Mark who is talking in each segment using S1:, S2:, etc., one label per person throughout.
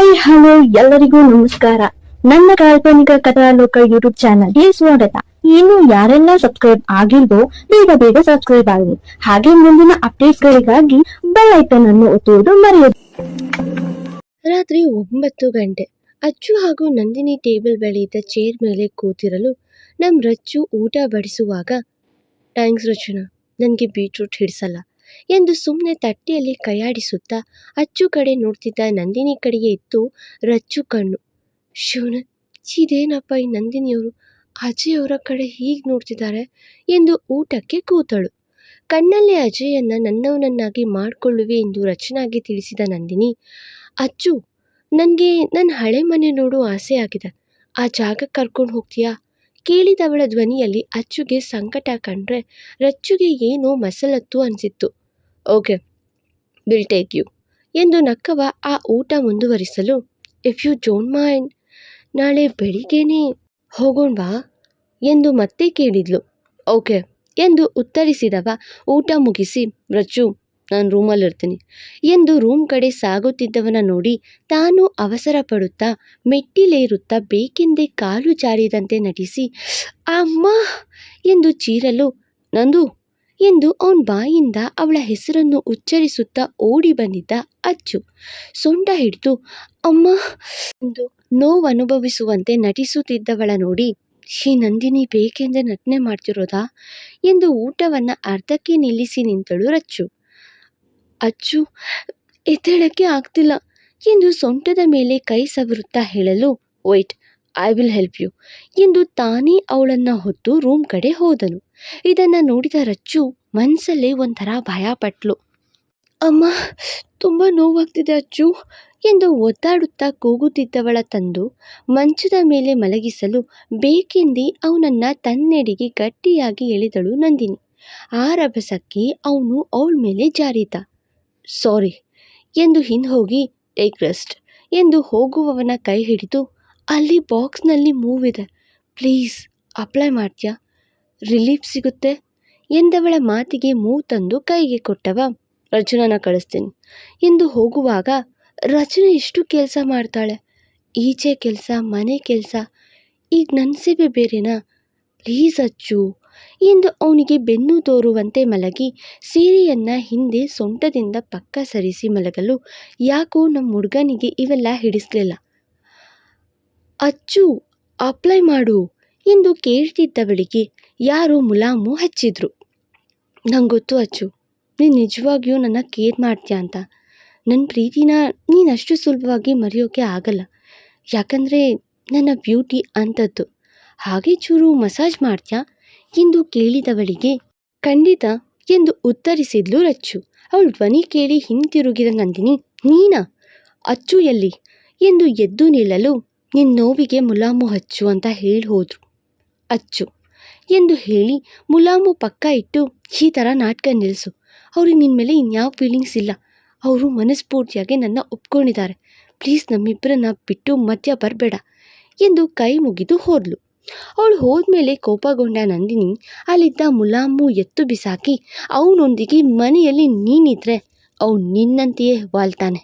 S1: Hi hello ಎಲ್ಲರಿಗೂ ನಮಸ್ಕಾರ. ನನ್ನ ಕಾಲ್ಪನಿಕ ಕಥಾಲೋಕ ಯೂಟ್ಯೂಬ್ ಚಾನಲ್ಗೆ ಸ್ವಾಗತ. ಇನ್ನು ಯಾರೆಲ್ಲ ಸಬ್ಸ್ಕ್ರೈಬ್ ಆಗಿಲ್ವೋ, ಬೇಗ ಬೇಗ ಸಬ್ಸ್ಕ್ರೈಬ್ ಆಗಿ ಹಾಗೆ ಮುಂದಿನ ಅಪ್ಡೇಟ್ಸ್ ಗಳಿಗಾಗಿ ಬೆಲ್ ಐಕನ್ ಅನ್ನು ಒತ್ತುವುದು ಮರೆಯದು.
S2: ರಾತ್ರಿ ಒಂಬತ್ತು ಗಂಟೆ. ಅಚ್ಚು ಹಾಗೂ ನಂದಿನಿ ಟೇಬಲ್ ಬಳಿ ಇದ್ದ ಚೇರ್ ಮೇಲೆ ಕೂತಿರಲು ನಮ್ಮ ರಚ್ಚು ಊಟ ಬಡಿಸುವಾಗ ಥ್ಯಾಂಕ್ಸ್ ರಚನಾ ನನಗೆ ಬೀಟ್ರೂಟ್ ಹಿಡಿಸಲ್ಲ. ಎಂದು ಸುಮ್ಮನೆ ತಟ್ಟೆಯಲ್ಲಿ ಕೈಯಾಡಿಸುತ್ತ ಅಚ್ಚು ಕಡೆ ನೋಡ್ತಿದ್ದ ನಂದಿನಿ ಕಡೆಗೆ ಇತ್ತು ರಚ್ಚು ಕಣ್ಣು. ಶಿವನ ಇದೇನಪ್ಪ ಈ ನಂದಿನಿಯವರು? ಅಜಯವರ ಕಡೆ ಹೀಗೆ ನೋಡ್ತಿದ್ದಾರೆ? ಎಂದು ಊಟಕ್ಕೆ ಕೂತಳು. ಕಣ್ಣಲ್ಲಿ ಅಜಯನ್ನ ನನ್ನವನನ್ನಾಗಿ ಮಾಡಿಕೊಳ್ಳುವೆ ಎಂದು ರಚನಾಗಿ ತಿಳಿಸಿದ ನಂದಿನಿ, ಅಚ್ಚು, ನನಗೆ ನನ್ನ ಹಳೆ ಮನೆ ನೋಡು ಆಸೆ ಆಗಿದೆ. ಆ ಜಾಗಕ್ಕೆ ಕರ್ಕೊಂಡು ಹೋಗ್ತೀಯಾ? ಕೇಳಿದವಳ ಧ್ವನಿಯಲ್ಲಿ ಅಚ್ಚುಗೆ ಸಂಕಟ ಕಂಡ್ರೆ ರಚ್ಚುಗೆ ಏನೋ ಮಸಲತ್ತು ಅನಿಸಿತ್ತು. ಓಕೆ ವಿಲ್ ಟೇಕ್ ಯು ಎಂದು ನಕ್ಕವ ಆ ಊಟ ಮುಂದುವರಿಸಲು ಇಫ್ ಯು ಜೋನ್ ಮೈಂಡ್ ನಾಳೆ ಬೆಳಿಗ್ಗೆನೇ ಹೋಗೋಣವಾ ಎಂದು ಮತ್ತೆ ಕೇಳಿದ್ಲು. ಓಕೆ ಎಂದು ಉತ್ತರಿಸಿದವ ಊಟ ಮುಗಿಸಿ, ರಜ್ಜು, ನಾನು ರೂಮಲ್ಲಿರ್ತೀನಿ ಎಂದು ರೂಮ್ ಕಡೆ ಸಾಗುತ್ತಿದ್ದವನ ನೋಡಿ ತಾನು ಅವಸರ ಪಡುತ್ತಾ ಮೆಟ್ಟಿಲೇರುತ್ತಾ ಬೇಕೆಂದೇ ಕಾಲು ಜಾರಿದಂತೆ ನಟಿಸಿ, ಅಮ್ಮ ಎಂದು ಚೀರಲು, ನಂದು ಎಂದು ಅವನ ಬಾಯಿಂದ ಅವಳ ಹೆಸರನ್ನು ಉಚ್ಚರಿಸುತ್ತಾ ಓಡಿ ಬಂದಿದ್ದ ಅಚ್ಚು. ಸೊಂಟ ಹಿಡಿದು, ಅಮ್ಮ, ಎಂದು ನೋವನುಭವಿಸುವಂತೆ ನಟಿಸುತ್ತಿದ್ದವಳ ನೋಡಿ ಈ ನಂದಿನಿ, ಬೇಕೆಂದೇ ನಟನೆ ಮಾಡ್ತಿರೋದಾ? ಎಂದು ಊಟವನ್ನು ಅರ್ಧಕ್ಕೆ ನಿಲ್ಲಿಸಿ ನಿಂತಳು ರಚ್ಚು. ಅಚ್ಚು, ಎದ್ದೇಳಕ್ಕೆ ಆಗ್ತಿಲ್ಲ ಎಂದು ಸೊಂಟದ ಮೇಲೆ ಕೈ ಸವರುತ್ತಾ ಹೇಳಲು, wait, I will help you ಎಂದು ತಾನೇ ಅವಳನ್ನು ಹೊತ್ತು ರೂಮ್ ಕಡೆ ಹೋದನು. ಇದನ್ನು ನೋಡಿದ ರಚ್ಚು ಮನಸ್ಸಲ್ಲೇ ಒಂಥರ ಭಯಪಟ್ಲು ಅಮ್ಮ, ತುಂಬ ನೋವಾಗ್ತಿದೆ ಅಚ್ಚು ಎಂದು ಒದ್ದಾಡುತ್ತಾ ಕೂಗುತ್ತಿದ್ದವಳ ತಂದು ಮಂಚದ ಮೇಲೆ ಮಲಗಿಸಲು ಬೇಕೆಂದೇ ಅವನನ್ನು ತನ್ನೆಡೆಗೆ ಗಟ್ಟಿಯಾಗಿ ಎಳೆದಳು ನಂದಿನಿ. ಆ ರಭಸಕ್ಕೆ ಅವನು ಅವಳ ಮೇಲೆ ಜಾರಿದ. ಸಾರಿ, ಎಂದು ಹಿಂದೋಗಿ, ಟೇಕ್ ರೆಸ್ಟ್ ಎಂದು ಹೋಗುವವನ ಕೈ ಹಿಡಿದು, ಅಲ್ಲಿ ಬಾಕ್ಸ್ನಲ್ಲಿ ಮೂವ್ ಇದೆ ಪ್ಲೀಸ್ ಅಪ್ಲೈ ಮಾಡ್ತೀಯಾ? ರಿಲೀಫ್ ಸಿಗುತ್ತೆ. ಎಂದವಳ ಮಾತಿಗೆ ಮೂ ತಂದು ಕೈಗೆ ಕೊಟ್ಟವ. ರಚನನ ಕಳಿಸ್ತೀನಿ. ಎಂದು ಹೋಗುವಾಗ ರಚನೆ ಎಷ್ಟು ಕೆಲಸ ಮಾಡ್ತಾಳೆ. ಈಚೆ ಕೆಲಸ, ಮನೆ ಕೆಲಸ, ಈಗ ನನ್ನ ಸೇವೆ ಬೇರೆನಾ? ಪ್ಲೀಸ್ ಅಚ್ಚು ಎಂದು ಅವನಿಗೆ ಬೆನ್ನು ತೋರುವಂತೆ ಮಲಗಿ ಸೀರೆಯನ್ನು ಹಿಂದೆ ಸೊಂಟದಿಂದ ಪಕ್ಕ ಸರಿಸಿ ಮಲಗಲು ಯಾಕೋ ನಮ್ಮ ಹುಡುಗನಿಗೆ ಇವೆಲ್ಲ ಹಿಡಿಸ್ಲಿಲ್ಲ. ಅಚ್ಚು ಅಪ್ಲೈ ಮಾಡು ಎಂದು ಕೇಳ್ತಿದ್ದವಳಿಗೆ ಯಾರೋ ಮುಲಾಮು ಹಚ್ಚಿದ್ರು. ನಂಗೆ ಗೊತ್ತು ಅಚ್ಚು, ನೀನು ನಿಜವಾಗಿಯೂ ನನ್ನ ಕೇರ್ ಮಾಡ್ತೀಯ ಅಂತ. ನನ್ನ ಪ್ರೀತಿನ ನೀನು ಅಷ್ಟು ಸುಲಭವಾಗಿ ಮರೆಯೋಕೆ ಆಗಲ್ಲ. ಯಾಕಂದರೆ ನನ್ನ ಬ್ಯೂಟಿ ಅಂಥದ್ದು ಹಾಗೆ ಚೂರು ಮಸಾಜ್ ಮಾಡ್ತೀಯಾ ಎಂದು ಕೇಳಿದವಳಿಗೆ, ಖಂಡಿತ ಎಂದು ಉತ್ತರಿಸಿದ್ಲು ರಚ್ಚು. ಅವಳ ಧ್ವನಿ ಕೇಳಿ ಹಿಂತಿರುಗಿದ ನಂದಿನಿ, ನೀನಾ? ಅಚ್ಚು ಎಲ್ಲಿ? ಎಂದು ಎದ್ದು ನಿಲ್ಲಲು ನಿನ್ನ ನೋವಿಗೆ ಮುಲಾಮು ಹಚ್ಚು ಅಂತ ಹೇಳಿ ಹೋದ್ರು. ಅಚ್ಚು ಎಂದು ಹೇಳಿ ಮುಲಾಮು ಪಕ್ಕ ಇಟ್ಟು, ಈ ಥರ ನಾಟಕ ನಿಲ್ಲಿಸು ಅವ್ರಿಗೆ ನಿನ್ನ ಮೇಲೆ ಇನ್ಯಾವ ಫೀಲಿಂಗ್ಸ್ ಇಲ್ಲ. ಅವರು ಮನಸ್ಫೂರ್ತಿಯಾಗಿ ನನ್ನ ಒಪ್ಕೊಂಡಿದ್ದಾರೆ. ಪ್ಲೀಸ್ ನಮ್ಮಿಬ್ಬರನ್ನ ಬಿಟ್ಟು ಮಧ್ಯ ಬರಬೇಡ ಎಂದು ಕೈ ಮುಗಿದು ಹೋದ್ಲು. ಅವಳು ಹೋದ್ಮೇಲೆ ಕೋಪಗೊಂಡ ನಂದಿನಿ ಅಲ್ಲಿದ್ದ ಮುಲಾಮು ಎತ್ತು ಬಿಸಾಕಿ, ಅವನೊಂದಿಗೆ ಮನೆಯಲ್ಲಿ ನೀನಿದ್ರೆ ಅವನು ನಿನ್ನಂತೆಯೇ ವಾಲ್ತಾನೆ.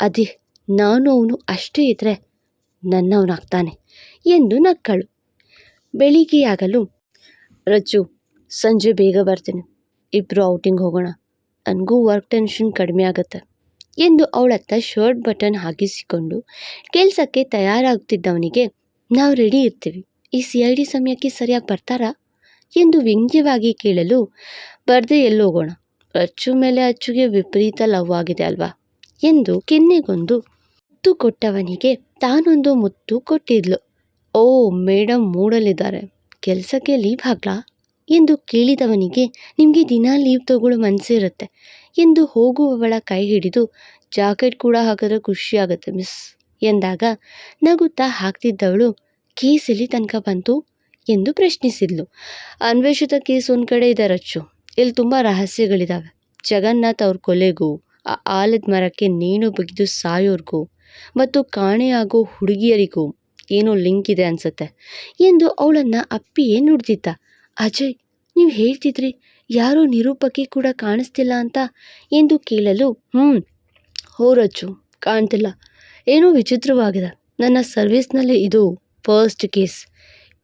S2: ಅದೇ, ನಾನು ಅವನು ಅಷ್ಟೇ ಇದ್ದರೆ ನನ್ನವನಾಗ್ತಾನೆ ಎಂದು ನಕ್ಕಳು. ಬೆಳಿಗ್ಗೆಯಾಗಲು, ರಜ್ಜು, ಸಂಜೆ ಬೇಗ ಬರ್ತೀನಿ. ಇಬ್ಬರು ಔಟಿಂಗ್ ಹೋಗೋಣ. ನನಗೂ ವರ್ಕ್ ಟೆನ್ಷನ್ ಕಡಿಮೆ ಆಗುತ್ತೆ ಎಂದು ಅವಳತ್ತ ಶರ್ಟ್ ಬಟನ್ ಹಾಕಿಸಿಕೊಂಡು ಕೆಲಸಕ್ಕೆ ತಯಾರಾಗುತ್ತಿದ್ದವನಿಗೆ, ನಾವು ರೆಡಿ ಇರ್ತೀವಿ. ಈ ಸಿ ಐ ಡಿ ಸಮಯಕ್ಕೆ ಸರಿಯಾಗಿ ಬರ್ತಾರಾ? ಎಂದು ವ್ಯಂಗ್ಯವಾಗಿ ಕೇಳಲು, ಬರ್ದೆ ಎಲ್ಲೋಗೋಣ. ಅಚ್ಚು ಮೇಲೆ ಅಚ್ಚುಗೆ ವಿಪರೀತ ಲವ್ ಆಗಿದೆ ಅಲ್ವಾ? ಎಂದು ಕೆನ್ನೆಗೊಂದು ಮುತ್ತು ಕೊಟ್ಟವನಿಗೆ ತಾನೊಂದು ಮುತ್ತು ಕೊಟ್ಟಿದ್ಲು. ಓ ಮೇಡಮ್ ಮೂಡಲಿದ್ದಾರೆ. ಕೆಲಸಕ್ಕೆ ಲೀವ್ ಹಾಕ್ಲಾ? ಎಂದು ಕೇಳಿದವನಿಗೆ, ನಿಮಗೆ ದಿನ ಲೀವ್ ತಗೊಳ್ಳೋ ಮನಸ್ಸಿರುತ್ತೆ ಎಂದು ಹೋಗುವವಳ ಕೈ ಹಿಡಿದು, ಜಾಕೆಟ್ ಕೂಡ ಹಾಕಿದ್ರೆ ಖುಷಿಯಾಗುತ್ತೆ ಮಿಸ್ ಎಂದಾಗ, ನಗುತ್ತಾ ಹಾಕ್ತಿದ್ದವಳು, ಕೇಸ್ ಎಲ್ಲಿ ತನಕ ಬಂತು? ಎಂದು ಪ್ರಶ್ನಿಸಿದ್ಲು. ಅನ್ವೇಷಿತ ಕೇಸ್ ಒಂದು ಕಡೆ ಇದೆ, ರಚ್ಚು. ಇಲ್ಲಿ ತುಂಬ ರಹಸ್ಯಗಳಿದ್ದಾವೆ ಜಗನ್ನಾಥ್ ಅವ್ರ ಕೊಲೆಗೂ, ಆ ಆಲದ ಮರಕ್ಕೆ ನೇಣು ಬಿಗಿದು ಸಾಯೋರ್ಗೂ, ಮತ್ತು ಕಾಣೆಯಾಗೋ ಹುಡುಗಿಯರಿಗೂ ಏನೋ ಲಿಂಕ್ ಇದೆ ಅನ್ಸುತ್ತೆ ಎಂದು ಅವಳನ್ನು ಅಪ್ಪಿಯೇ ನುಡ್ದಿದ್ದ. ಅಜಯ್, ನೀವು ಹೇಳ್ತಿದ್ರಿ, ಯಾರೋ ನಿರೂಪಕಿ ಕೂಡ ಕಾಣಿಸ್ತಿಲ್ಲ ಅಂತ ಎಂದು ಕೇಳಲು ಹ್ಞೂ ಹೋರಜ್ಜು, ಕಾಣ್ತಿಲ್ಲ. ಏನೋ ವಿಚಿತ್ರವಾಗಿದೆ. ನನ್ನ ಸರ್ವಿಸ್ನಲ್ಲಿ ಇದು ಫಸ್ಟ್ ಕೇಸ್.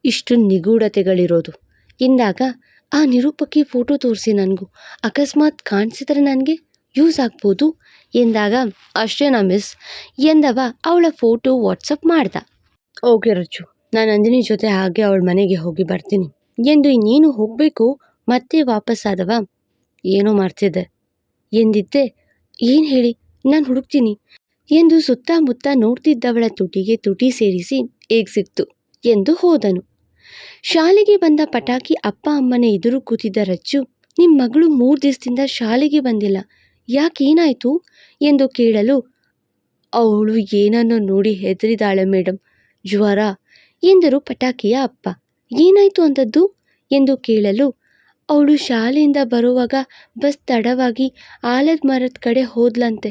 S2: ಇಷ್ಟು ನಿಗೂಢತೆಗಳಿರೋದು. ಎಂದಾಗ ಆ ನಿರೂಪಕಿ ಫೋಟೋ ತೋರಿಸಿ ನನಗೂ. ಅಕಸ್ಮಾತ್ ಕಾಣಿಸಿದ್ರೆ ನನಗೆ ಯೂಸ್ ಆಗ್ಬೋದು ಎಂದಾಗ, ಅಷ್ಟೇನಾ ಮಿಸ್? ಎಂದವ ಅವಳ ಫೋಟೋ ವಾಟ್ಸಪ್ ಮಾಡ್ದ. ಓಕೆ ರಚ್ಚು ನಾನು ನಂದಿನಿ ಜೊತೆ ಹಾಗೆ ಅವಳ ಮನೆಗೆ ಹೋಗಿ ಬರ್ತೀನಿ. ಎಂದು ಇನ್ನೇನು ಹೋಗಬೇಕು, ಮತ್ತೆ ವಾಪಸ್ಸಾದವ ಏನೋ ಮಾಡ್ತಿದ್ದೆ. ಎಂದಿದ್ದೆ, ಏನು ಹೇಳಿ, ನಾನು ಹುಡುಕ್ತೀನಿ ಎಂದು ಸುತ್ತಮುತ್ತ ನೋಡ್ತಿದ್ದವಳ ತುಟಿಗೆ ತುಟಿ ಸೇರಿಸಿ ಹೇಗ್ ಸಿಕ್ತು ಎಂದು ಹೋದನು. ಶಾಲೆಗೆ ಬಂದ ಪಟಾಕಿ ಅಪ್ಪ ಅಮ್ಮನ ಎದುರು ಕೂತಿದ್ದ ರಚ್ಚು ನಿಮ್ಮ ಮಗಳು ಮೂರು ದಿವಸದಿಂದ ಶಾಲೆಗೆ ಬಂದಿಲ್ಲ, ಯಾಕೇನಾಯಿತು? ಎಂದು ಕೇಳಲು, ಅವಳು ಏನನ್ನೋ ನೋಡಿ ಹೆದರಿದಾಳೆ ಮೇಡಮ್ ಜ್ವರ ಎಂದರು ಪಟಾಕಿಯ ಅಪ್ಪ. ಏನಾಯಿತು ಅಂಥದ್ದು ಎಂದು ಕೇಳಲು ಅವಳು ಶಾಲೆಯಿಂದ ಬರುವಾಗ ಬಸ್ ತಡವಾಗಿ ಆಲದ ಮರದ ಕಡೆ ಹೋದ್ಲಂತೆ.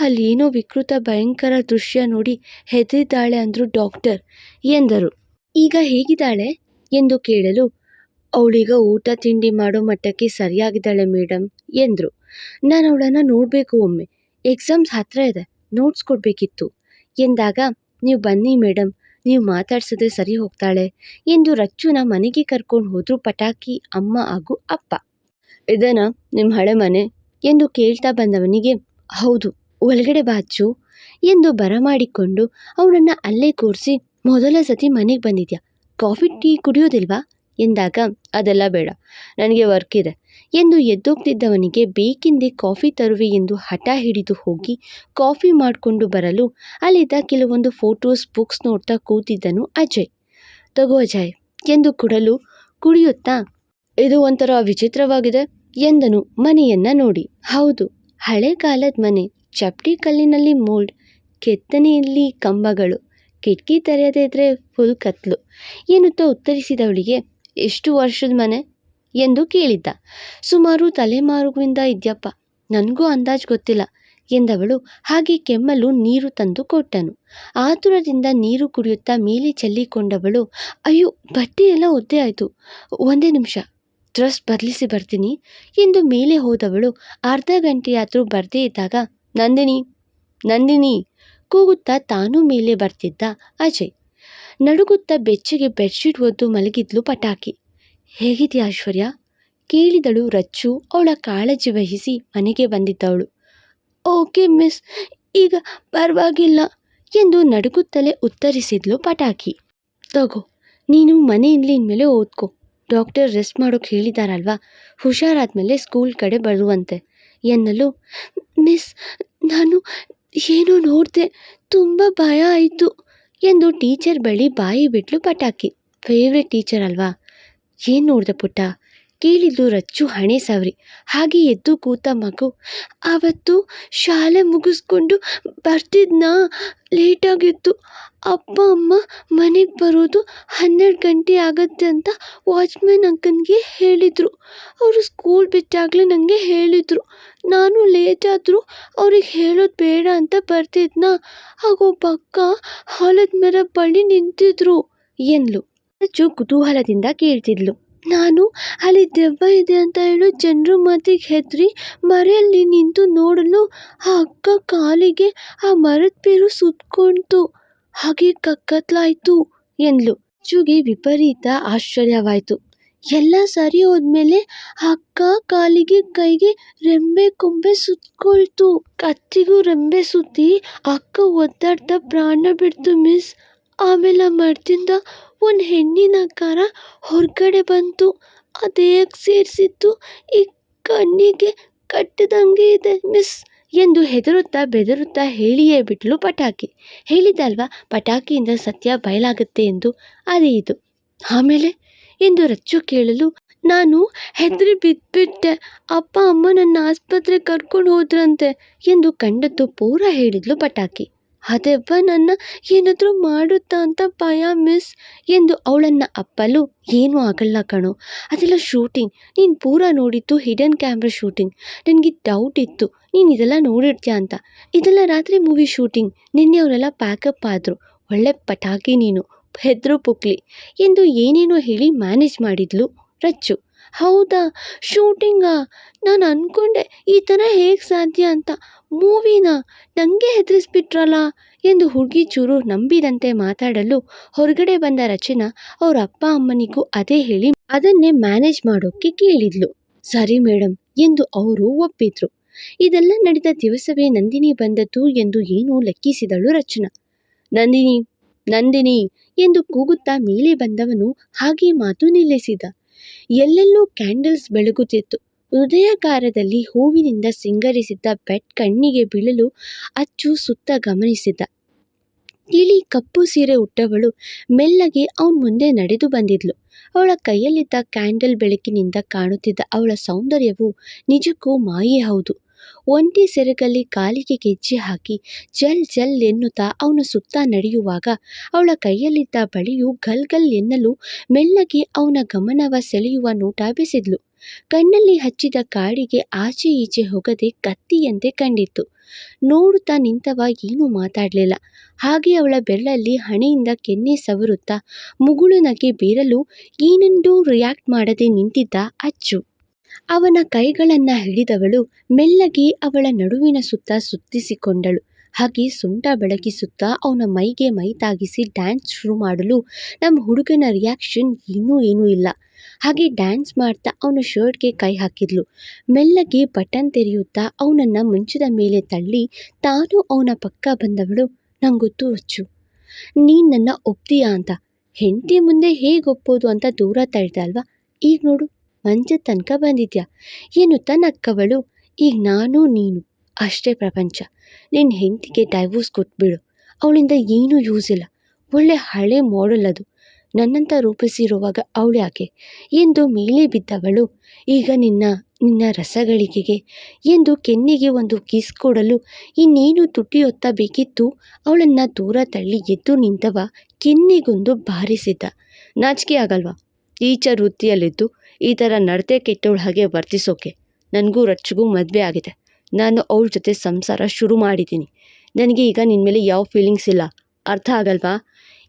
S2: ಅಲ್ಲೇನೋ ವಿಕೃತ ಭಯಂಕರ ದೃಶ್ಯ ನೋಡಿ ಹೆದರಿದ್ದಾಳೆ ಅಂದರು ಡಾಕ್ಟರ್ ಎಂದರು. ಈಗ ಹೇಗಿದ್ದಾಳೆ? ಎಂದು ಕೇಳಲು ಅವಳೀಗ ಊಟ ತಿಂಡಿ ಮಾಡೋ ಮಟ್ಟಕ್ಕೆ ಸರಿಯಾಗಿದ್ದಾಳೆ ಮೇಡಮ್ ಎಂದರು. ನಾನು ಅವಳನ್ನು ನೋಡಬೇಕು ಒಮ್ಮೆ. ಎಕ್ಸಾಮ್ಸ್ ಹತ್ತಿರ ಇದೆ. ನೋಟ್ಸ್ ಕೊಡಬೇಕಿತ್ತು. ಎಂದಾಗ, ನೀವು ಬನ್ನಿ ಮೇಡಮ್ ನೀವು ಮಾತಾಡ್ಸಿದ್ರೆ ಸರಿ ಹೋಗ್ತಾಳೆ. ಎಂದು ರಚ್ಚುನ ಮನೆಗೆ ಕರ್ಕೊಂಡು ಹೋದರು ಪಟಾಕಿ ಅಮ್ಮ ಹಾಗೂ ಅಪ್ಪ. ಇದೇನಾ ನಿಮ್ಮ ಹಳೆ ಮನೆ ಎಂದು ಕೇಳ್ತಾ ಬಂದವನಿಗೆ, ಹೌದು, ಒಳಗಡೆ ಬಾಚು ಎಂದು ಬರಮಾಡಿಕೊಂಡು ಅವನನ್ನು ಅಲ್ಲೇ ಕೂರಿಸಿ, ಮೊದಲ ಸತಿ ಮನೆಗೆ ಬಂದಿದ್ಯಾ? ಕಾಫಿ, ಟೀ ಕುಡಿಯೋದಿಲ್ವಾ? ಎಂದಾಗ ಅದೆಲ್ಲ ಬೇಡ. ನನಗೆ ವರ್ಕ್ ಇದೆ. ಎಂದು ಎದ್ದೋಗ್ತಿದ್ದವನಿಗೆ ಬೇಕೆಂದೇ ಕಾಫಿ ತರುವೆ ಎಂದು ಹಠ ಹಿಡಿದು ಹೋಗಿ ಕಾಫಿ ಮಾಡಿಕೊಂಡು ಬರಲು ಅಲ್ಲಿದ್ದ ಕೆಲವೊಂದು ಫೋಟೋಸ್ ಬುಕ್ಸ್ ನೋಡ್ತಾ ಕೂತಿದ್ದನು ಅಜಯ್. ತಗೋ ಅಜಯ್, ಎಂದು ಕೊಡಲು ಕುಡಿಯುತ್ತಾ, ಇದು ಒಂಥರ ವಿಚಿತ್ರವಾಗಿದೆ ಎಂದನು ಮನೆಯನ್ನ ನೋಡಿ. ಹೌದು, ಹಳೆ ಕಾಲದ ಮನೆ, ಚಪ್ಪಡಿ ಕಲ್ಲಿನಲ್ಲಿ ಮೋಲ್ಡ್ ಕೆತ್ತನೆಯಲ್ಲಿ ಕಂಬಗಳು, ಕಿಟಕಿ ತೆರೆಯದೇ ಇದ್ದರೆ ಫುಲ್ ಕತ್ಲು, ಎನ್ನುತ್ತಾ ಉತ್ತರಿಸಿದವಳಿಗೆ ಎಷ್ಟು ವರ್ಷದ ಮನೆ ಎಂದು ಕೇಳಿದ್ದ. ಸುಮಾರು ತಲೆಮಾರುವಿಂದ ಇದ್ಯಪ್ಪ, ನನಗೂ ಅಂದಾಜು ಗೊತ್ತಿಲ್ಲ ಎಂದವಳು ಹಾಗೆ ಕೆಮ್ಮಲು ನೀರು ತಂದು ಕೊಟ್ಟನು. ಆತುರದಿಂದ ನೀರು ಕುಡಿಯುತ್ತಾ ಮೇಲೆ ಚೆಲ್ಲಿಕೊಂಡವಳು, ಅಯ್ಯೋ, ಬಟ್ಟೆಯೆಲ್ಲ ಒದ್ದೆ ಆಯಿತು. ಒಂದೇ ನಿಮಿಷ, ಡ್ರೆಸ್ ಬದಲಿಸಿ ಬರ್ತೀನಿ ಎಂದು ಮೇಲೆ ಹೋದವಳು ಅರ್ಧ ಗಂಟೆಯಾದರೂ ಬರದೇ ಇದ್ದಾಗ, ನಂದಿನಿ ನಂದಿನಿ, ಕೂಗುತ್ತಾ ತಾನೂ ಮೇಲೆ ಬರ್ತಿದ್ದ ಅಜಯ್. ನಡುಗುತ್ತಾ ಬೆಚ್ಚಗೆ ಬೆಡ್ಶೀಟ್ ಒದ್ದು ಮಲಗಿದ್ಲು ಪಟಾಕಿ. ಹೇಗಿದೆಯಾ ಐಶ್ವರ್ಯ? ಕೇಳಿದಳು ರಚ್ಚು. ಅವಳ ಕಾಳಜಿ ವಹಿಸಿ ಮನೆಗೆ ಬಂದಿದ್ದವಳು. ಓಕೆ ಮಿಸ್, ಈಗ ಪರವಾಗಿಲ್ಲ ಎಂದು ನಡುಗುತ್ತಲೇ ಉತ್ತರಿಸಿದ್ಲು ಪಟಾಕಿ. ತಗೋ, ನೀನು ಮನೆಯಲ್ಲಿ ಇನ್ಮೇಲೆ ಓದ್ಕೊ. ಡಾಕ್ಟರ್ ರೆಸ್ಟ್ ಮಾಡೋಕೆ ಹೇಳಿದಾರಲ್ವಾ? ಹುಷಾರಾದ್ಮೇಲೆ ಸ್ಕೂಲ್ ಕಡೆ ಬರುವಂತೆ ಎನ್ನಲು. ಮಿಸ್, ನಾನು ಏನೋ ನೋಡಿದೆ, ತುಂಬ ಭಯ ಆಯಿತು. ಎಂದು ಟೀಚರ್ ಬಳಿ ಬಾಯಿ ಬಿಟ್ಲು ಪಟಾಕಿ. ಫೇವ್ರೆಟ್ ಟೀಚರ್ ಅಲ್ವಾ? ಏನು ನೋಡಿದೆ ಪುಟ್ಟ? ಕೇಳಿದ್ಲು ರಚ್ಚು ಹಣೆ ಸವರಿ. ಹಾಗೆ ಎದ್ದು ಕೂತ ಮಗು ಆವತ್ತು ಶಾಲೆ ಮುಗಿಸ್ಕೊಂಡು ಬರ್ತಿದ್ನಾ? ಲೇಟಾಗಿತ್ತು. ಅಪ್ಪ, ಅಮ್ಮ ಮನೆಗೆ ಬರೋದು ಹನ್ನೆರಡು ಗಂಟೆ ಆಗುತ್ತೆ ಅಂತ ವಾಚ್ಮ್ಯಾನ್ ಅಂಕನ್ಗೆ ಹೇಳಿದರು. ಅವರು ಸ್ಕೂಲ್ ಬಿಟ್ಟಾಗಲೇ ನನಗೆ ಹೇಳಿದರು. ನಾನು ಲೇಟಾದರೂ ಅವ್ರಿಗೆ ಹೇಳೋದು ಬೇಡ ಅಂತ ಬರ್ತಿದ್ನಾ. ಆಗ ಒಬ್ಬ ಅಕ್ಕ ಆಲದ ಮರ ಬಳಿ ನಿಂತಿದ್ರು, ಎಂದ್ಲು. ರಚ್ಚು ಕುತೂಹಲದಿಂದ ಕೇಳ್ತಿದ್ಲು. ನಾನು ಅಲ್ಲಿ ದೆವ್ವ ಇದೆ ಅಂತ ಹೇಳು ಜನರು ಮಾತಿಗೆ ಹೆದ್ರಿ ಮರೆಯಲ್ಲಿ ನಿಂತು ನೋಡಲು ಆ ಅಕ್ಕ ಕಾಲಿಗೆ ಆ ಮರದ ಬೇರು ಸುತ್ತಕೊಂಡ್ತು ಹಾಗೆ ಕಕ್ಕತ್ಲಾಯ್ತು ಎಂದ್ಲು. ಚುಗೆ ವಿಪರೀತ ಆಶ್ಚರ್ಯವಾಯಿತು. ಎಲ್ಲ ಸರಿ ಹೋದ್ಮೇಲೆ ಆ ಅಕ್ಕ ಕಾಲಿಗೆ ಕೈಗೆ ರೆಂಬೆ ಕೊಂಬೆ ಸುತ್ಕೊಳ್ತು. ಕತ್ತಿಗೂ ರೆಂಬೆ ಸುತ್ತಿ ಅಕ್ಕ ಒದ್ದಾಡ್ತಾ ಪ್ರಾಣ ಬಿಡ್ತು ಮಿಸ್. ಆಮೇಲೆ ಆ ಮರದಿಂದ ಒಂದು ಹೆಣ್ಣಿನ ಕರ ಹೊರಗಡೆ ಬಂತು ಅದೇಗೆ ಸೇರಿಸಿತ್ತು. ಈ ಕಣ್ಣಿಗೆ ಕಟ್ಟಿದಂಗೆ ಇದೆ, ಮಿಸ್ ಎಂದು ಹೆದರುತ್ತಾ ಬೆದರುತ್ತಾ ಹೇಳಿಯೇ ಬಿಟ್ಲು ಪಟಾಕಿ. ಹೇಳಿದಲ್ವಾ, ಪಟಾಕಿಯಿಂದ ಸತ್ಯ ಬಯಲಾಗುತ್ತೆ ಎಂದು. ಅದೇ ಇದು. ಆಮೇಲೆ? ಎಂದು ರಚ್ಚು ಕೇಳಲು, ನಾನು ಹೆದರಿ ಬಿದ್ದುಬಿಟ್ಟೆ ಅಪ್ಪ ಅಮ್ಮ ನನ್ನ ಆಸ್ಪತ್ರೆಗೆ ಕರ್ಕೊಂಡು ಹೋದ್ರಂತೆ ಎಂದು ಕಂಡದ್ದು ಪೂರ ಹೇಳಿದ್ಲು ಪಟಾಕಿ. ಅದೆವ್ವ ನನ್ನ ಏನಾದರೂ ಮಾಡುತ್ತಾ ಅಂತ ಭಯ ಮಿಸ್ ಎಂದು ಅವಳನ್ನು ಅಪ್ಪಲು ಏನೂ ಆಗಲ್ಲ ಕಣೋ. ಅದೆಲ್ಲ ಶೂಟಿಂಗ್. ನೀನು ಪೂರ ನೋಡಿತ್ತು ಹಿಡನ್ ಕ್ಯಾಮ್ರಾ ಶೂಟಿಂಗ್. ನನಗೆ ಡೌಟ್ ಇತ್ತು. ನೀನು ಇದೆಲ್ಲ ನೋಡಿರ್ತೀಯ ಅಂತ. ಇದೆಲ್ಲ ರಾತ್ರಿ ಮೂವಿ ಶೂಟಿಂಗ್ ನಿನ್ನೆ ಅವರೆಲ್ಲ ಪ್ಯಾಕಪ್ ಆದರು. ಒಳ್ಳೆ ಪಟಾಕಿ ನೀನು. ಹೆದ್ರು ಪುಕ್ಲಿ ಎಂದು ಏನೇನೋ ಹೇಳಿ ಮ್ಯಾನೇಜ್ ಮಾಡಿದ್ಲು ರಚ್ಚು ಹೌದಾ? ಶೂಟಿಂಗಾ ನಾನು ಅಂದ್ಕೊಂಡೆ ಈ ಥರ ಹೇಗೆ ಸಾಧ್ಯ ಅಂತ. ಮೂವಿನಾ ನನಗೆ ಹೆದರಿಸ್ಬಿಟ್ರಲ್ಲ ಎಂದು ಹುಡುಗಿ ಚೂರು ನಂಬಿದಂತೆ ಮಾತಾಡಲು ಹೊರಗಡೆ ಬಂದ ರಚನಾ ಅವ್ರ ಅಪ್ಪ ಅಮ್ಮನಿಗೂ ಅದೇ ಹೇಳಿ ಅದನ್ನೇ ಮ್ಯಾನೇಜ್ ಮಾಡೋಕ್ಕೆ ಕೇಳಿದ್ಲು. ಸರಿ ಮೇಡಮ್ ಎಂದು ಅವರು ಒಪ್ಪಿದ್ರು. ಇದೆಲ್ಲ ನಡೆದ ದಿವಸವೇ ನಂದಿನಿ ಬಂದದ್ದು ಎಂದು ಏನೂ ಲೆಕ್ಕಿಸಿದಳು ರಚನಾ. ನಂದಿನಿ ನಂದಿನಿ ಎಂದು ಕೂಗುತ್ತಾ ಮೇಲೆ ಬಂದವನು ಹಾಗೆ ಮಾತು ನಿಲ್ಲಿಸಿದ. ಎಲ್ಲೆಲ್ಲೂ ಕ್ಯಾಂಡಲ್ಸ್ ಬೆಳಗುತ್ತಿತ್ತು. ಹೃದಯಕಾರದಲ್ಲಿ ಹೂವಿನಿಂದ ಸಿಂಗರಿಸಿದ್ದ ಬೆಡ್ ಕಣ್ಣಿಗೆ ಬೀಳಲು ಅಚ್ಚು ಸುತ್ತ ಗಮನಿಸಿದ. ತಿಳಿ ಕಪ್ಪು ಸೀರೆ ಉಟ್ಟವಳು ಮೆಲ್ಲಗೆ ಅವನ ಮುಂದೆ ನಡೆದು ಬಂದಿದ್ಲು. ಅವಳ ಕೈಯಲ್ಲಿದ್ದ ಕ್ಯಾಂಡಲ್ ಬೆಳಕಿನಿಂದ ಕಾಣುತ್ತಿದ್ದ ಅವಳ ಸೌಂದರ್ಯವು ನಿಜಕ್ಕೂ ಮಾಯೇ ಹೌದು. ಒಂಟಿ ಸೆರಗಲ್ಲಿ ಕಾಲಿಗೆ ಗೆಜ್ಜೆ ಹಾಕಿ ಜಲ್ ಜಲ್ ಎನ್ನುತ್ತಾ ಅವನ ಸುತ್ತ ನಡೆಯುವಾಗ ಅವಳ ಕೈಯಲ್ಲಿದ್ದ ಬಳಿಯು ಗಲ್ ಗಲ್ ಎನ್ನಲು ಮೆಲ್ಲಗೆ ಅವನ ಗಮನವ ಸೆಳೆಯುವ ನೋಟ ಬೆಸೆದ್ಲು. ಕಣ್ಣಲ್ಲಿ ಹಚ್ಚಿದ ಕಾಡಿಗೆ ಆಚೆ ಈಚೆ ಹೋಗದೆ ಕತ್ತಿಯಂತೆ ಕಂಡಿತ್ತು. ನೋಡುತ್ತಾ ನಿಂತವ ಏನೂ ಮಾತಾಡಲಿಲ್ಲ. ಹಾಗೆ ಅವಳ ಬೆರಳಲ್ಲಿ ಹಣೆಯಿಂದ ಕೆನ್ನೆ ಸವರುತ್ತಾ ಮುಗುಳು ನಗೆ ಬೀರಲು ಏನೆಂದೂ ರಿಯಾಕ್ಟ್ ಮಾಡದೆ ನಿಂತಿದ್ದ ಅಚ್ಚು. ಅವನ ಕೈಗಳನ್ನ ಹಿಡಿದವಳು ಮೆಲ್ಲಗೆ ಅವಳ ನಡುವಿನ ಸುತ್ತ ಸುತ್ತಿಸಿಕೊಂಡಳು. ಹಾಗೆ ಸೊಂಟ ಬೆಳಗಿಸುತ್ತಾ ಅವನ ಮೈಗೆ ಮೈ ತಾಗಿಸಿ ಡ್ಯಾನ್ಸ್ ಶುರು ಮಾಡಲು ನಮ್ಮ ಹುಡುಗನ ರಿಯಾಕ್ಷನ್ ಇನ್ನೂ ಏನೂ ಇಲ್ಲ. ಹಾಗೆ ಡ್ಯಾನ್ಸ್ ಮಾಡ್ತಾ ಅವನ ಶರ್ಟ್ಗೆ ಕೈ ಹಾಕಿದ್ಲು. ಮೆಲ್ಲಗೆ ಬಟನ್ ತೆರೆಯುತ್ತಾ ಅವನನ್ನು ಮಂಚದ ಮೇಲೆ ತಳ್ಳಿ ತಾನು ಅವನ ಪಕ್ಕ ಬಂದವಳು. ನಂಗೊತ್ತು ಅಚ್ಚು ನೀನು ನನ್ನ ಒಪ್ತೀಯಾ ಅಂತ. ಹೆಂಡತಿ ಮುಂದೆ ಹೇಗೆ ಒಪ್ಪೋದು ಅಂತ ದೂರ ತಳ್ಳಿದೆ ಅಲ್ವಾ? ಈಗ ನೋಡು, ಮಂಚದ ತನಕ ಬಂದಿದ್ಯಾ? ಎನ್ನುತ್ತಾ ನಕ್ಕವಳು ಈಗ ನಾನು ನೀನು. ಅಷ್ಟೇ ಪ್ರಪಂಚ. ನಿನ್ನ ಹೆಂಡತಿಗೆ ಡೈವೋರ್ಸ್ ಕೊಟ್ಬಿಡು. ಅವಳಿಂದ ಏನೂ ಯೂಸ್ ಇಲ್ಲ. ಒಳ್ಳೆ ಹಳೆ ಮಾಡೆಲ್ ಅದು. ನನ್ನಂತ ರೂಪಿಸಿರುವಾಗ ಅವಳು ಯಾಕೆ ಎಂದು ಮೇಲೆ ಬಿದ್ದವಳು. ಈಗ ನಿನ್ನ ನಿನ್ನ ರಸಗಳಿಗೆಗೆ. ಎಂದು ಕೆನ್ನಿಗೆ ಒಂದು ಕಿಸ್ ಕೊಡಲು ಇನ್ನೇನು ತುಟಿ ಒತ್ತಬೇಕಿತ್ತು ಅವಳನ್ನು ದೂರ ತಳ್ಳಿ ಎದ್ದು ನಿಂತವ ಕೆನ್ನಿಗೊಂದು ಬಾರಿಸಿದ್ದ. ನಾಚಿಕೆ ಆಗಲ್ವಾ? ಟೀಚರ್ ವೃತ್ತಿಯಲ್ಲಿದ್ದು ಈ ಥರ ನಡತೆ ಕೆಟ್ಟವಳ ಹಾಗೆ ವರ್ತಿಸೋಕೆ. ನನಗೂ ರಚ್ಚಿಗೂ ಮದುವೆ ಆಗಿದೆ. ನಾನು ಅವಳ ಜೊತೆ ಸಂಸಾರ ಶುರು ಮಾಡಿದ್ದೀನಿ. ನನಗೆ ಈಗ ನಿನ್ನ ಮೇಲೆ ಯಾವ ಫೀಲಿಂಗ್ಸ್ ಇಲ್ಲ. ಅರ್ಥ ಆಗಲ್ವಾ?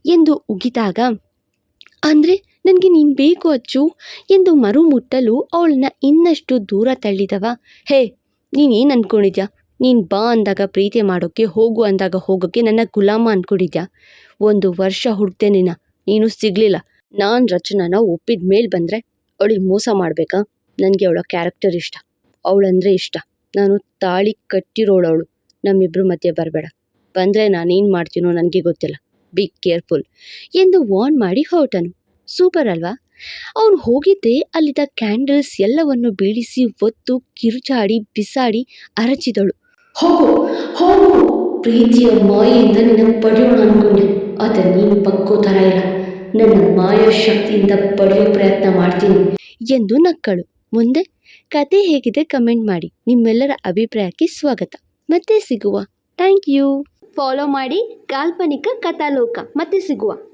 S2: ಎಂದು ಉಗಿದಾಗ, ಅಂದರೆ ನನಗೆ ನೀನು ಬೇಕು ಅಚ್ಚು ಎಂದು ಮರು ಮುಟ್ಟಲು ಅವಳನ್ನ ಇನ್ನಷ್ಟು ದೂರ ತಳ್ಳಿದವ. ಹೇ, ನೀನೇನು ಅಂದ್ಕೊಂಡಿದ್ಯಾ ನೀನು ಬಾ ಅಂದಾಗ, ಪ್ರೀತಿ ಮಾಡೋಕ್ಕೆ ಹೋಗು ಅಂದಾಗ ಹೋಗೋಕ್ಕೆ ನನ್ನ ಗುಲಾಮ ಅಂದ್ಕೊಂಡಿದ್ಯಾ ಒಂದು ವರ್ಷ ಹುಡ್ದೆ ನಿನ್ನ. ನೀನು ಸಿಗಲಿಲ್ಲ. ನಾನು ರಚನಾನ ಒಪ್ಪಿದ ಮೇಲೆ ಬಂದರೆ ಅವಳಿಗೆ ಮೋಸ ಮಾಡಬೇಕಾ? ನನಗೆ ಅವಳ ಕ್ಯಾರೆಕ್ಟರ್ ಇಷ್ಟ. ಅವಳಂದರೆ ಇಷ್ಟ. ನಾನು ತಾಳಿ ಕಟ್ಟಿರೋಳವಳು. ನಮ್ಮಿಬ್ಬರ ಮಧ್ಯೆ ಬರಬೇಡ. ಬಂದರೆ ನಾನೇನು ಮಾಡ್ತೀನೋ ನನಗೆ ಗೊತ್ತಿಲ್ಲ. ಬಿ ಕೇರ್ಫುಲ್ ಎಂದು ವಾರ್ನ್ ಮಾಡಿ ಹೊರಟನು. ಸೂಪರ್ ಅಲ್ವಾ? ಅವನು ಹೋಗಿದ್ದೆ ಅಲ್ಲಿದ್ದ ಕ್ಯಾಂಡಲ್ಸ್ ಎಲ್ಲವನ್ನು ಬೀಳಿಸಿ ಒತ್ತು ಕಿರುಚಾಡಿ ಬಿಸಾಡಿ ಅರಚಿದಳು. ಹೋಗು ಹೋಗು. ಪ್ರೀತಿಯ ಮಾಯೆಯಿಂದ ನಿನ್ನ ಪಡೆಯೋಣ ಅನ್ಕೊಂಡೆ. ಆದರೆ ನೀನು ಬಗ್ಗೋ ಥರ ಇಲ್ಲ. ನನ್ನ ಮಾಯ ಶಕ್ತಿಯಿಂದ ಪಡೆಯೋ ಪ್ರಯತ್ನ ಮಾಡ್ತೀನಿ. ಎಂದು ನಕ್ಕಳು. ಮುಂದೆ ಕತೆ ಹೇಗಿದೆ ಕಮೆಂಟ್ ಮಾಡಿ. ನಿಮ್ಮೆಲ್ಲರ ಅಭಿಪ್ರಾಯಕ್ಕೆ ಸ್ವಾಗತ. ಮತ್ತೆ ಸಿಗುವ. Thank you. ಫಾಲೋ ಮಾಡಿ ಕಾಲ್ಪನಿಕ ಕಥಾಲೋಕ. ಮತ್ತೆ ಸಿಗುವ.